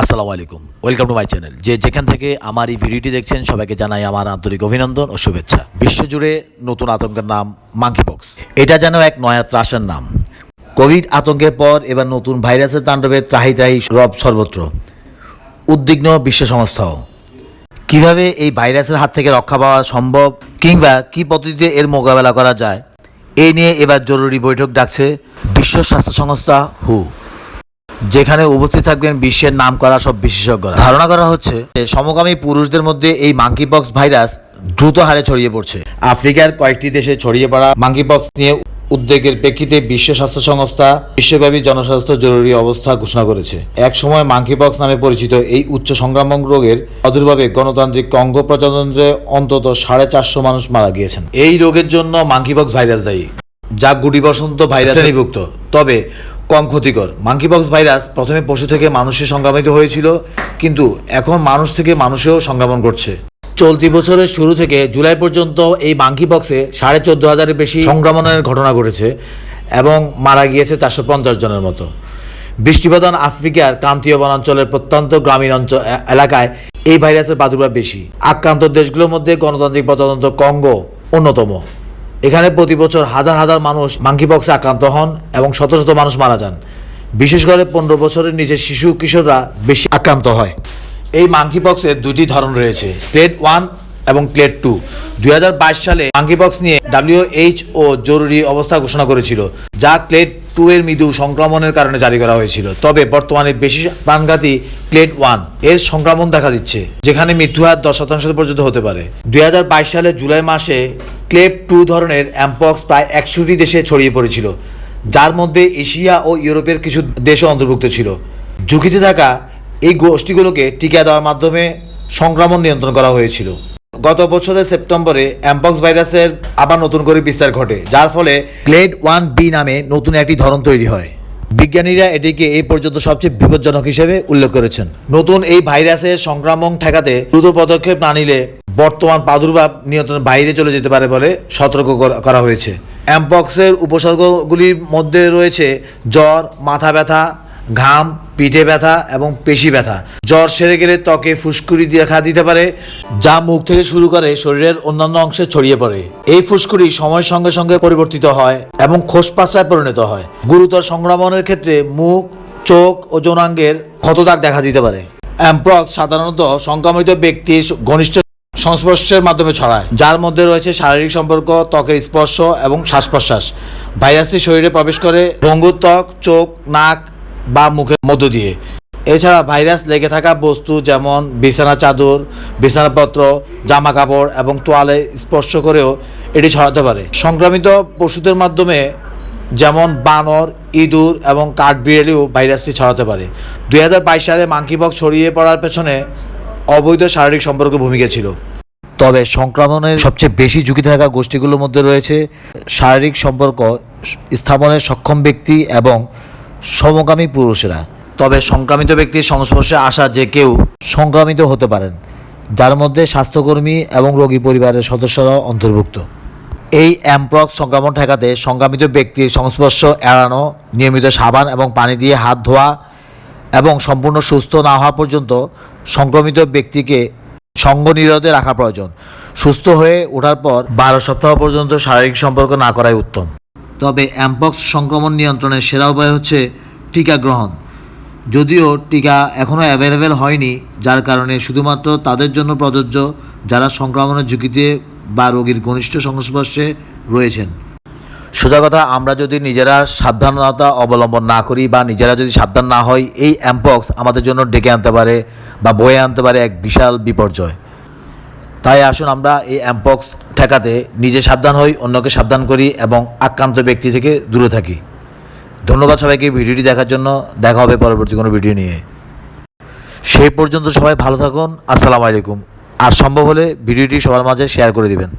আসসালামু আলাইকুম। Welcome to my channel যে যেখান থেকে আমার এই ভিডিওটি দেখছেন, সবাইকে জানাই আমার আন্তরিক অভিনন্দন ও শুভেচ্ছা। বিশ্বজুড়ে নতুন আতঙ্কের নাম মাঙ্কিপক্স এটা যেন এক নয়া ত্রাসের নাম। কোভিড আতঙ্কের পর এবার নতুন ভাইরাসের তাণ্ডবে ত্রাহি ত্রাহি রব সর্বত্র। উদ্বিগ্ন বিশ্ব সংস্থাও। কীভাবে এই ভাইরাসের হাত থেকে রক্ষা পাওয়া সম্ভব, কিংবা কী পদ্ধতিতে এর মোকাবেলা করা যায় এই নিয়ে এবার জরুরি বৈঠক ডাকছে বিশ্ব স্বাস্থ্য সংস্থা হু। যেখানে উপস্থিত থাকবেন বিশ্বের নাম করা সব বিশেষজ্ঞরা। ধারণা করা হচ্ছে যে সমকামী পুরুষদের মধ্যে এই মাঙ্কিপক্স ভাইরাস দ্রুত হারে ছড়িয়ে পড়ছে। আফ্রিকার কয়েকটি দেশে ছড়িয়ে পড়া মাঙ্কিপক্স নিয়ে উদ্বেগের প্রেক্ষিতে বিশ্ব স্বাস্থ্য সংস্থা বিশ্বব্যাপী জনস্বাস্থ্য জরুরি অবস্থা ঘোষণা করেছে। এক সময় মাঙ্কিপক্স নামে পরিচিত এই উচ্চ সংক্রামক রোগের প্রাদুর্ভাবে গণতান্ত্রিক কঙ্গো প্রজাতন্ত্রে অন্তত সাড়ে চারশো মানুষ মারা গিয়েছেন। এই রোগের জন্য মাঙ্কিপক্স ভাইরাস দায়ী। যা গুটি বসন্ত ভাইরাস শ্রেণীভুক্ত তবে কম ক্ষতিকর। মাঙ্কিপক্স ভাইরাস প্রথমে পশু থেকে মানুষে সংক্রামিত হয়েছিল কিন্তু এখন মানুষ থেকে মানুষেও সংক্রমণ করছে। চলতি বছরের শুরু থেকে জুলাই পর্যন্ত এই মাঙ্কিপক্সে সাড়ে চোদ্দ হাজারের বেশি সংক্রমণের ঘটনা ঘটেছে এবং মারা গিয়েছে চারশো পঞ্চাশ জনের মতো। বৃষ্টিপ্রধান আফ্রিকার ক্রান্তীয় বনাঞ্চলের প্রত্যন্ত গ্রামীণ অঞ্চল এলাকায় এই ভাইরাসের প্রাদুর্ভাব বেশি। আক্রান্ত দেশগুলোর মধ্যে গণতান্ত্রিক প্রজাতন্ত্র কঙ্গো অন্যতম। এখানে প্রতি বছর হাজার হাজার মানুষ মাঙ্কিপক্সে আক্রান্ত হন এবং শত শত মানুষ মারা যান। বিশেষ করে পনেরো বছরের নিচে শিশু কিশোররা বেশি আক্রান্ত হয়। এই মাঙ্কিপক্সের দুটি ধরন রয়েছে। ক্লেড ওয়ান এবং ক্লেড টু। দুই হাজার বাইশ সালে মাঙ্কিপক্স নিয়ে ডাব্লিউএইচও জরুরি অবস্থা ঘোষণা করেছিল, যা ক্লেড টু এর মৃদু সংক্রমণের কারণে জারি করা হয়েছিল। তবে বর্তমানে বেশি প্রাণঘাতী ক্লেড ওয়ানের সংক্রমণ দেখা দিচ্ছে, যেখানে মৃত্যু হার দশ শতাংশ পর্যন্ত হতে পারে। দুই হাজার বাইশ সালে জুলাই মাসে ক্লেড টু ধরনের অ্যাম্পক্স প্রায় একশোটি দেশে ছড়িয়ে পড়েছিল, যার মধ্যে এশিয়া ও ইউরোপের কিছু দেশও অন্তর্ভুক্ত ছিল। ঝুঁকিতে থাকা এই গোষ্ঠীগুলোকে টিকা দেওয়ার মাধ্যমে সংক্রমণ নিয়ন্ত্রণ করা হয়েছিল। গত বছরের সেপ্টেম্বরে অ্যাম্পক্স ভাইরাসের আবার নতুন করে বিস্তার ঘটে, যার ফলে গ্লেড ওয়ান বি নামে নতুন একটি ধরন তৈরি হয়। বিজ্ঞানীরা এটিকে এই পর্যন্ত সবচেয়ে বিপজ্জনক হিসেবে উল্লেখ করেছেন। নতুন এই ভাইরাসের সংক্রামক ঠেকাতে দ্রুত পদক্ষেপ না নিলে বর্তমান প্রাদুর্ভাব নিয়ন্ত্রণের বাইরে চলে যেতে পারে বলে সতর্ক কর- হয়েছে। অ্যাম্পক্সের উপসর্গগুলির মধ্যে রয়েছে জ্বর, মাথা ব্যথা ঘাম, পিঠে ব্যথা এবং পেশি ব্যথা। জ্বর সেরে গেলে ত্বকে ফুসকুড়ি দেখা দিতে পারে, যা মুখ থেকে শুরু করে শরীরের অন্যান্য অংশে ছড়িয়ে পড়ে। এই ফুসকুড়ি সময়ের সঙ্গে সঙ্গে পরিবর্তিত হয় এবং খোসপাচায় পরিণত হয়। গুরুতর সংক্রমণের ক্ষেত্রে মুখ, চোখ ও যৌনাঙ্গের ক্ষতদাগ দেখা দিতে পারে। অ্যাম্প্রক্স সাধারণত সংক্রমিত ব্যক্তির ঘনিষ্ঠ সংস্পর্শের মাধ্যমে ছড়ায়, যার মধ্যে রয়েছে শারীরিক সম্পর্ক, ত্বকের স্পর্শ এবং শ্বাস প্রশ্বাস ভাইরাসটি শরীরে প্রবেশ করে, ভঙ্গুর ত্বক, চোখ, নাক বা মুখের মধ্য দিয়ে। এছাড়া ভাইরাস লেগে থাকা বস্তু যেমন বিছানা চাদর, বিছানাপত্র জামা কাপড় এবং তোয়ালে স্পর্শ করেও এটি ছড়াতে পারে। সংক্রামিত পশুদের মাধ্যমে যেমন বানর, ইঁদুর এবং কাঠবিড়ালিও ভাইরাসটি ছড়াতে পারে। দুই হাজার বাইশ সালে মাঙ্কিপক্স ছড়িয়ে পড়ার পেছনে অবৈধ শারীরিক সম্পর্ক ভূমিকা ছিল। তবে সংক্রমণের সবচেয়ে বেশি ঝুঁকি থাকা গোষ্ঠীগুলোর মধ্যে রয়েছে শারীরিক সম্পর্ক স্থাপনের সক্ষম ব্যক্তি এবং সমকামী পুরুষেরা। তবে সংক্রামিত ব্যক্তির সংস্পর্শে আসা যে কেউ সংক্রামিত হতে পারেন, যার মধ্যে স্বাস্থ্যকর্মী এবং রোগী পরিবারের সদস্যরাও অন্তর্ভুক্ত। এই অ্যামপ্রক্স সংক্রমণ ঠেকাতে সংক্রামিত ব্যক্তির সংস্পর্শ এড়ানো, নিয়মিত সাবান এবং পানি দিয়ে হাত ধোয়া এবং সম্পূর্ণ সুস্থ না হওয়া পর্যন্ত সংক্রমিত ব্যক্তিকে সঙ্গ নিরোধে রাখা প্রয়োজন। সুস্থ হয়ে ওঠার পর বারো সপ্তাহ পর্যন্ত শারীরিক সম্পর্ক না করাই উত্তম। তবে অ্যাম্পক্স সংক্রমণ নিয়ন্ত্রণের সেরা উপায় হচ্ছে টিকা গ্রহণ। যদিও টিকা এখনও অ্যাভেলেবেল হয়নি, যার কারণে শুধুমাত্র তাদের জন্য প্রযোজ্য যারা সংক্রমণের ঝুঁকিতে বা রোগীর ঘনিষ্ঠ সংস্পর্শে রয়েছেন। সোজা কথা, আমরা যদি নিজেরা সাবধানতা অবলম্বন না করি বা নিজেরা যদি সাবধান না হই, এই অ্যাম্পক্স আমাদের জন্য ডেকে আনতে পারে বা বয়ে আনতে পারে এক বিশাল বিপর্যয়। তাই আসুন আমরা এই অ্যাম্পক্স ঠেকাতে নিজে সাবধান হই, অন্যকে সাবধান করি এবং আক্রান্ত ব্যক্তি থেকে দূরে থাকি। ধন্যবাদ সবাইকে ভিডিওটি দেখার জন্য। দেখা হবে পরবর্তী কোনো ভিডিও নিয়ে। সেই পর্যন্ত সবাই ভালো থাকুন। আসসালামু আলাইকুম। আর সম্ভব হলে ভিডিওটি সবার মাঝে শেয়ার করে দিবেন।